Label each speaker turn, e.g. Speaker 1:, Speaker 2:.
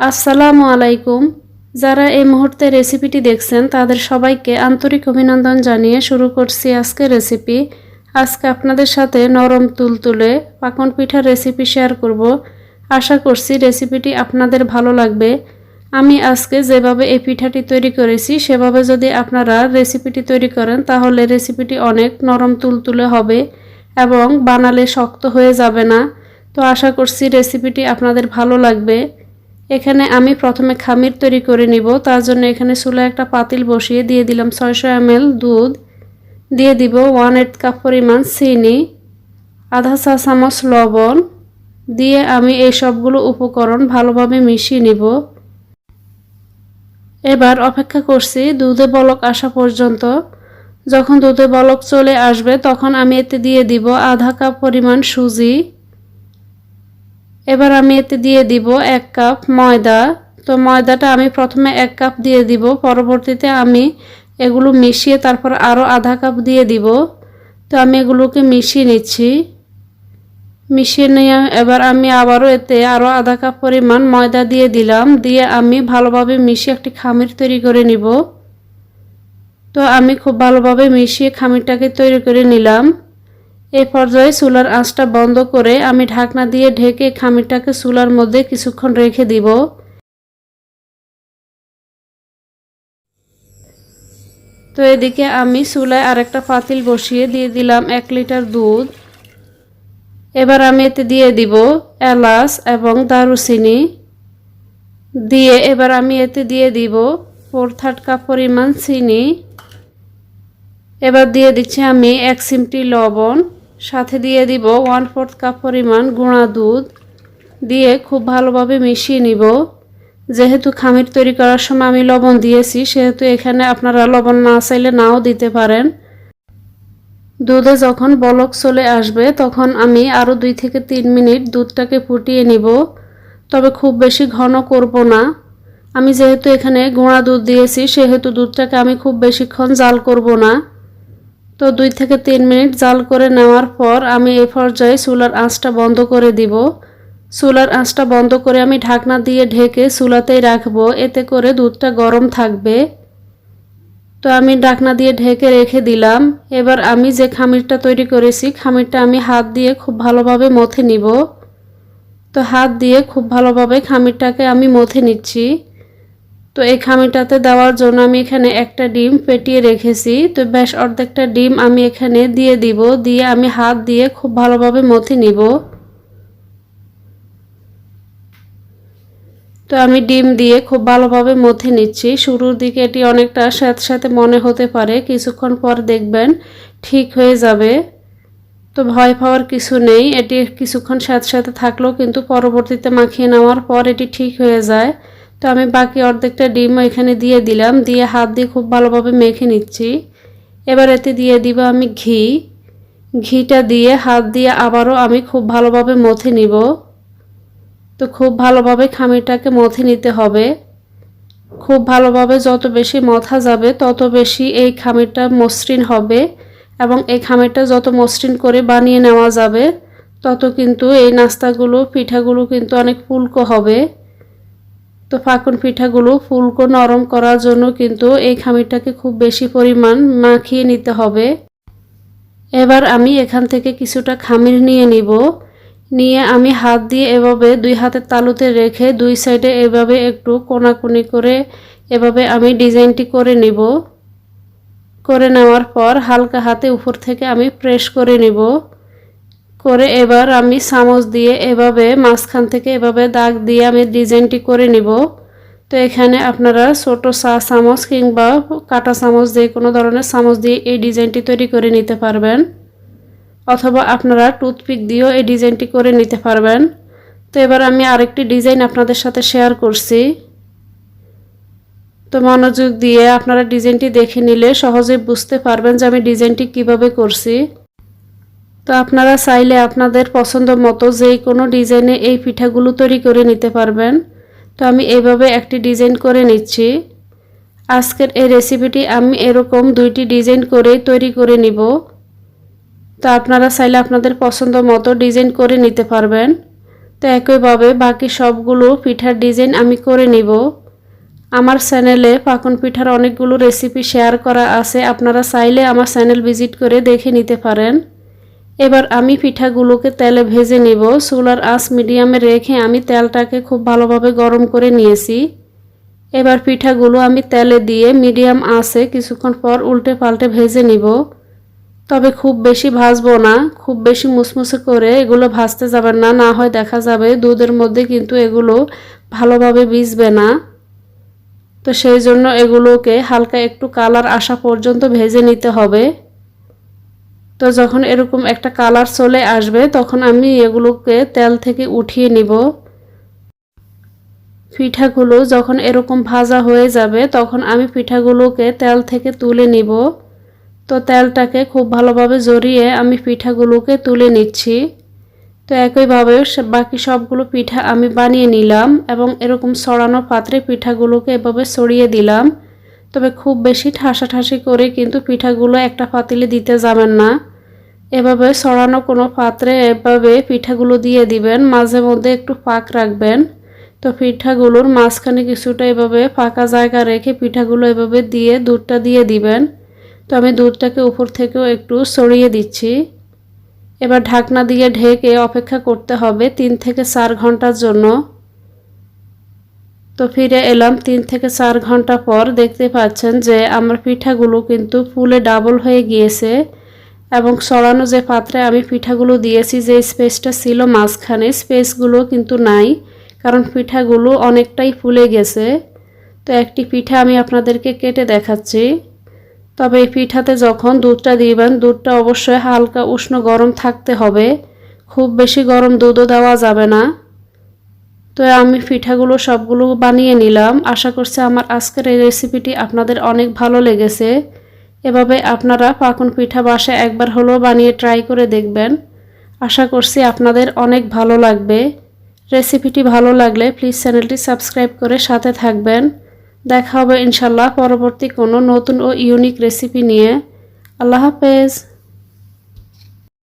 Speaker 1: আসসালামু আলাইকুম। যারা এই মুহূর্তে রেসিপিটি দেখছেন, তাদের সবাইকে আন্তরিক অভিনন্দন জানিয়ে শুরু করছি আজকে রেসিপি। আজকে আপনাদের সাথে নরম তুলতুলে পাকন পিঠার রেসিপি শেয়ার করব। আশা করছি রেসিপিটি আপনাদের ভালো লাগবে। আমি আজকে যেভাবে এই পিঠাটি তৈরি করেছি, সেভাবে যদি আপনারা রেসিপিটি তৈরি করেন, তাহলে রেসিপিটি অনেক নরম তুলতুলে হবে এবং বানালে শক্ত হয়ে যাবে না। তো আশা করছি রেসিপিটি আপনাদের ভালো লাগবে। এখানে আমি প্রথমে খামির তৈরি করে নিব, তার জন্য এখানে চুলায় একটা পাতিল বসিয়ে দিয়ে দিলাম ছয়শো এমএল দুধ। দিয়ে দিব ওয়ান এইট কাপ পরিমাণ চিনি, আধা চা চামচ লবণ। দিয়ে আমি এই সবগুলো উপকরণ ভালোভাবে মিশিয়ে নিব। এবার অপেক্ষা করছি দুধে বলক আসা পর্যন্ত। যখন দুধে বলক চলে আসবে, তখন আমি এতে দিয়ে দিব আধা কাপ পরিমাণ সুজি। এবার আমি এতে দিয়ে দিব এক কাপ ময়দা। তো ময়দাটা আমি প্রথমে এক কাপ দিয়ে দিব, পরবর্তীতে আমি এগুলো মিশিয়ে তারপর আরও আধা কাপ দিয়ে দিব। তো আমি এগুলোকে মিশিয়ে নিচ্ছি। মিশিয়ে নিয়ে এবার আমি আবারও এতে আরও আধা কাপ পরিমাণ ময়দা দিয়ে দিলাম, দিয়ে আমি ভালোভাবে মিশিয়ে একটি খামির তৈরি করে নিব। তো আমি খুব ভালোভাবে মিশিয়ে খামিরটাকে তৈরি করে নিলাম। এই পর্যায়ে চুলার আঁচটা বন্ধ করে আমি ঢাকনা দিয়ে ঢেকে খামিরটাকে চুলার মধ্যে কিছুক্ষণ রেখে দিব। তো এদিকে আমি চুলায় আরেকটা পাতিল বসিয়ে দিয়ে দিলাম এক লিটার দুধ। এবার আমি এতে দিয়ে দিব এলাচ এবং দারুচিনি। দিয়ে এবার আমি এতে দিয়ে দিব ফোর থার্ড কাপ পরিমাণ চিনি। এবার দিয়ে দিচ্ছি আমি এক সিমটি লবণ। সাথে দিয়ে দিব ওয়ান ফোর্থ কাপ পরিমাণ গুঁড়া দুধ দিয়ে খুব ভালোভাবে মিশিয়ে নিব। যেহেতু খামির তৈরি করার সময় আমি লবণ দিয়েছি, সেহেতু এখানে আপনারা লবণ না চাইলে নাও দিতে পারেন। দুধে যখন বলক চলে আসবে, তখন আমি আরও দুই থেকে তিন মিনিট দুধটাকে ফুটিয়ে নিব। তবে খুব বেশি ঘন করব না। আমি যেহেতু এখানে গুঁড়া দুধ দিয়েছি, সেহেতু দুধটাকে আমি খুব বেশিক্ষণ জাল করব না। তো দুই থেকে তিন মিনিট জাল করে নেওয়ার পর আমি এই পর্যায়ে চুলার আঁচটা বন্ধ করে দিব। চুলার আঁচটা বন্ধ করে আমি ঢাকনা দিয়ে ঢেকে চুলাতেই রাখব। এতে করে দুধটা গরম থাকবে। তো আমি ঢাকনা দিয়ে ঢেকে রেখে দিলাম। এবার আমি যে খামিরটা তৈরি করেছি, খামিরটা আমি হাত দিয়ে খুব ভালোভাবে মথে নিব। তো হাত দিয়ে খুব ভালোভাবে খামিরটাকে আমি মথে নিচ্ছি। তো এই খামিটাতে দেওয়ার জন্য আমি এখানে একটা ডিম ফেটিয়ে রেখেছি। তো বেশ অর্ধেকটা ডিম আমি এখানে দিয়ে দিব। দিয়ে আমি হাত দিয়ে খুব ভালোভাবে মথে নিব। তো আমি ডিম দিয়ে খুব ভালোভাবে মথে নিচ্ছি। শুরুর দিকে এটি অনেকটা সাথে সাথে মনে হতে পারে। কিছুক্ষণ পর দেখবেন ঠিক হয়ে যাবে। তো ভয় পাওয়ার কিছু নেই। এটি কিছুক্ষণ সাথে সাথে থাকলেও কিন্তু পরবর্তীতে মাখিয়ে নেওয়ার পর এটি ঠিক হয়ে যায়। তো আমি বাকি অর্ধেকটা ডিম এখানে দিয়ে দিলাম। দিয়ে হাত দিয়ে খুব ভালোভাবে মেখে নিচ্ছি। এবার এতে দিয়ে দিব আমি ঘি। ঘিটা দিয়ে হাত দিয়ে আবারও আমি খুব ভালোভাবে মথে নিব। তো খুব ভালোভাবে খামিরটাকে মথে নিতে হবে। খুব ভালোভাবে যত বেশি মথা যাবে, তত বেশি এই খামিরটা মসৃণ হবে এবং এই খামিরটা যত মসৃণ করে বানিয়ে নেওয়া যাবে, তত কিন্তু এই নাস্তাগুলো, পিঠাগুলো কিন্তু অনেক ফুলকো হবে। তো ফাঁকুন পিঠাগুলো ফুলকো নরম করার জন্য কিন্তু এই খামিরটাকে খুব বেশি পরিমাণ মাখিয়ে নিতে হবে। এবার আমি এখান থেকে কিছুটা খামির নিয়ে নিব। নিয়ে আমি হাত দিয়ে এভাবে দুই হাতের তালুতে রেখে দুই সাইডে এভাবে একটু কোনাকুনি করে এভাবে আমি ডিজাইনটি করে নিব। করে নেওয়ার পর হালকা হাতে উপর থেকে আমি প্রেস করে নিব। করে এবার আমি চামচ দিয়ে এভাবে মাঝখান থেকে এভাবে দাগ দিয়ে আমি ডিজাইনটি করে নিব। তো এখানে আপনারা ছোটো চা চামচ কিংবা কাটা চামচ যে কোনো ধরনের চামচ দিয়ে এই ডিজাইনটি তৈরি করে নিতে পারবেন। অথবা আপনারা টুথপিক দিয়েও এই ডিজাইনটি করে নিতে পারবেন। তো এবার আমি আরেকটি ডিজাইন আপনাদের সাথে শেয়ার করছি। তো মনোযোগ দিয়ে আপনারা ডিজাইনটি দেখে নিলে সহজে বুঝতে পারবেন যে আমি ডিজাইনটি কীভাবে করছি। তো আপনারা চাইলে আপনাদের পছন্দ মতো যে কোনো ডিজাইনে এই পিঠাগুলো তৈরি করে নিতে পারবেন। তো আমি এইভাবে একটি ডিজাইন করে নিচ্ছি। আজকের এই রেসিপিটি আমি এরকম দুইটি ডিজাইন করে তৈরি করে নিব। তো আপনারা চাইলে আপনাদের পছন্দ মতো ডিজাইন করে নিতে পারবেন। তো একইভাবে বাকি সবগুলো পিঠার ডিজাইন আমি করে নিব। আমার চ্যানেলে পাকন পিঠার অনেকগুলো রেসিপি শেয়ার করা আছে। আপনারা চাইলে আমার চ্যানেল ভিজিট করে দেখে নিতে পারেন। এবার আমি পিঠাগুলোকে তেলে ভেজে নিব। চুলার আঁচ মিডিয়ামে রেখে আমি তেলটাকে খুব ভালোভাবে গরম করে নিয়েছি। এবার পিঠাগুলো আমি তেলে দিয়ে মিডিয়াম আঁচে কিছুক্ষণ পর উল্টে পাল্টে ভেজে নিব। তবে খুব বেশি ভাজবো না, খুব বেশি মুসমুসে করে এগুলো ভাজতে যাবেন না না হয় দেখা যাবে দুধের মধ্যে কিন্তু এগুলো ভালোভাবে ভিজবে না। তো সেই জন্য এগুলোকে হালকা একটু কালার আসা পর্যন্ত ভেজে নিতে হবে। তো যখন এরকম একটা কালার চলে আসবে, তখন আমি এগুলোকে তেল থেকে উঠিয়ে নিব। পিঠাগুলো যখন এরকম ভাজা হয়ে যাবে, তখন আমি পিঠাগুলোকে তেল থেকে তুলে নিব। তো তেলটাকে খুব ভালোভাবে জড়িয়ে আমি পিঠাগুলোকে তুলে নিচ্ছি। তো একইভাবে বাকি সবগুলো পিঠা আমি বানিয়ে নিলাম এবং এরকম ছড়ানো পাত্রে পিঠাগুলোকে এভাবে ছড়িয়ে দিলাম। তবে খুব বেশি ঠাসাঠাসি করে কিন্তু পিঠাগুলো একটা পাতিলে দিতে যাবেন না। এভাবে সরানো কোনো পাত্রে এভাবে পিঠাগুলো দিয়ে দিবেন, মাঝে মধ্যে একটু পাক রাখবেন। তো পিঠাগুলোর মাঝখানে কিছুটা এভাবে ফাঁকা জায়গা রেখে পিঠাগুলো এভাবে দিয়ে দুধটা দিয়ে দিবেন। তো আমি দুধটাকে উপর থেকেও একটু সরিয়ে দিচ্ছি। এবার ঢাকনা দিয়ে ঢেকে অপেক্ষা করতে হবে তিন থেকে চার ঘণ্টার জন্য। তো ফিরে এলাম তিন থেকে চার ঘণ্টা পর দেখতে পাচ্ছেন যে আমার পিঠাগুলো কিন্তু ফুলে ডাবল হয়ে গিয়েছে। এবং সরানো যে পাত্রে আমি পিঠাগুলো দিয়েছি, যে স্পেসটা ছিল মাঝখানে, স্পেসগুলো কিন্তু নাই, কারণ পিঠাগুলো অনেকটাই ফুলে গেছে। তো একটি পিঠা আমি আপনাদেরকে কেটে দেখাচ্ছি। তবে এই পিঠাতে যখন দুধটা দিবেন, দুধটা অবশ্যই হালকা উষ্ণ গরম থাকতে হবে। খুব বেশি গরম দুধও দেওয়া যাবে না। তো আমি পিঠাগুলো সবগুলো বানিয়ে নিলাম। আশা করছি আমার আজকের এই রেসিপিটি আপনাদের অনেক ভালো লেগেছে। এভাবে আপনারা পাকন পিঠা বাসে একবার হলেও বানিয়ে ট্রাই করে দেখবেন। আশা করছি আপনাদের অনেক ভালো লাগবে। রেসিপিটি ভালো লাগলে প্লিজ চ্যানেলটি সাবস্ক্রাইব করে সাথে থাকবেন। দেখা হবে ইনশাল্লাহ পরবর্তী কোনো নতুন ও ইউনিক রেসিপি নিয়ে। আল্লাহ হাফেজ।